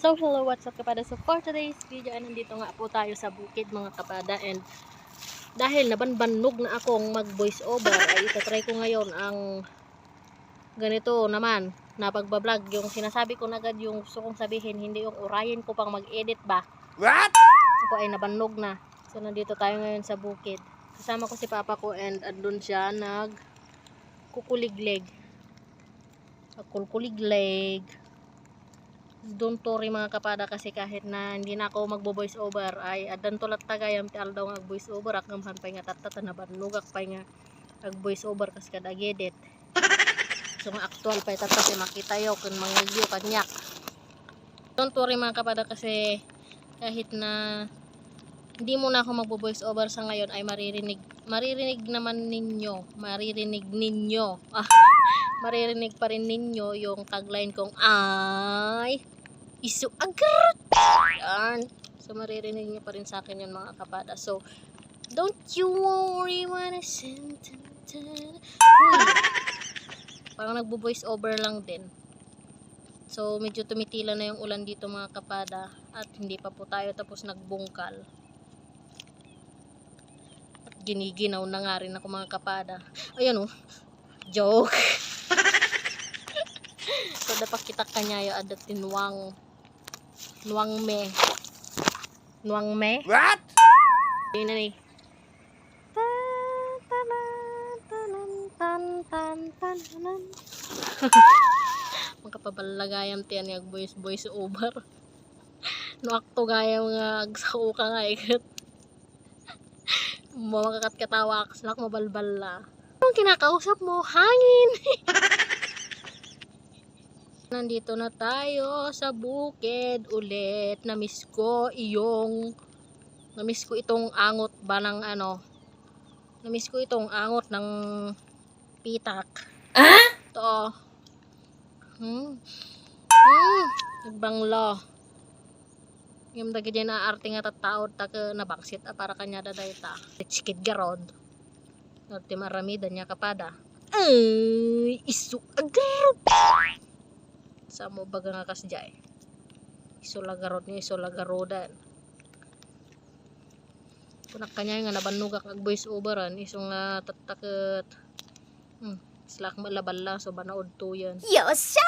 So, hello, what's up kapada? So, for today's video, nandito nga po tayo sa bukid mga kapada. And dahil nabanbanog na akong mag voice over ay itatry ko ngayon ang ganito naman na pagbablog yung sinasabi ko na agad yung gusto kong sabihin hindi yung urayin ko pang mag-edit ba? What? ako ay nabannog na. So nandito tayo ngayon sa bukid. Kasama ko si papa ko and andun siya nag kukuligleg kukuligleg don't worry mga kapada kasi kahit na hindi na ako magbo voice over ay adan tulat tagayam ti aldaw nga voice over ak ngam pay nga tatata na banugak pay nga ag voice over kas kada gedit. So nga actual pay tata si makita yo kun mangagyo kanyak. Don't worry mga kapada kasi kahit na hindi mo na ako magbo voice over sa ngayon ay maririnig maririnig naman ninyo maririnig ninyo. Ah, maririnig pa rin ninyo yung tagline kong ay isu agrat yan. So maririnig niyo pa rin sa akin yun mga kapada. So don't you worry when I send parang nagbo voice over lang din. So medyo tumitila na yung ulan dito mga kapada. At hindi pa po tayo tapos nagbungkal giniginaw na nga rin ako mga kapada ayan oh joke so dapat kita kanyayo adat tinuang nuang me nuang me What? yun na ni Tan, tanan, tanan, tan, tan, tan, tanan. Magkapabalagayam tiyan nga voice voice over. No akto gaya mga agsao ka nga ikat. Mo makakat katawa ka sila mabalbal la. Ang kinakausap mo, hangin. Nandito na tayo sa bukid ulit. Namiss ko iyong Namiss ko itong angot ba ng ano. Namiss ko itong angot ng pitak. Ah? Ito. Hmm. Hmm. Nagbanglo. Yung daga dyan na arte nga tataod ta ka nabaksit a para kanya da dayta. Chikid garod. Norte maramida niya kapada. Ay, isu agarod. Sa mo baga nga kasjay. Isu lagarod niya, isu lagarodan kunak kanya nga nabanugak ag voice overan isong nga tatakot hmm slack malabal lang so banaod to yan Yosa!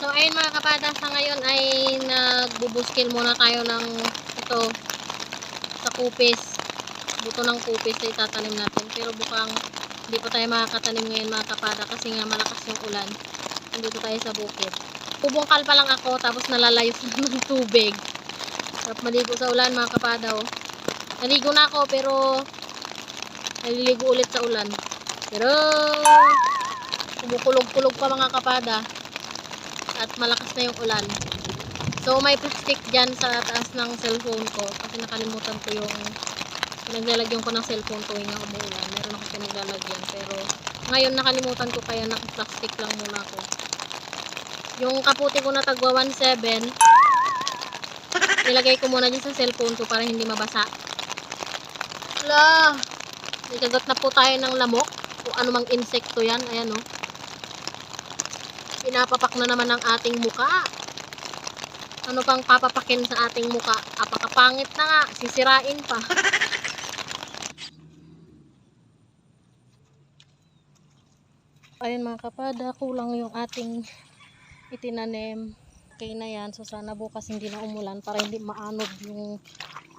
So ayun mga kapada sa ngayon ay nagbubuskil muna tayo ng ito sa kupis buto ng kupis ay tatanim natin pero bukang hindi pa tayo makakatanim ngayon mga kapada kasi nga malakas yung ulan nandito tayo sa bukid bubungkal pa lang ako tapos nalalayos na ng tubig Sarap maligo sa ulan mga kapadaw. Naligo na ako pero naliligo ulit sa ulan. Pero kumukulog-kulog pa mga kapada. At malakas na yung ulan. So may plastic dyan sa taas ng cellphone ko kasi nakalimutan ko yung pinaglalagyan ko ng cellphone tuwing nga umuulan. Meron ako pinaglalagyan pero ngayon nakalimutan ko kaya naka-plastic lang muna ako. Yung kaputi ko na tagwa 17 Nilagay ko muna dyan sa cellphone ko para hindi mabasa. Wala! Nagagat na po tayo ng lamok. Kung ano mang insekto yan. Ayan o. Oh. Pinapapak na naman ang ating muka. Ano pang papapakin sa ating muka? Apakapangit na nga. Sisirain pa. Ayun mga kapada, kulang yung ating itinanim okay na yan. So sana bukas hindi na umulan para hindi maanod yung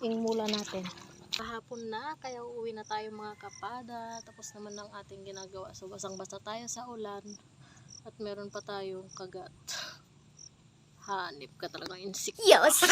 ingmula natin. Kahapon na, kaya uuwi na tayo mga kapada. Tapos naman ang ating ginagawa. So basang basa tayo sa ulan. At meron pa tayong kagat. Hanip ka talagang insik. Yosa!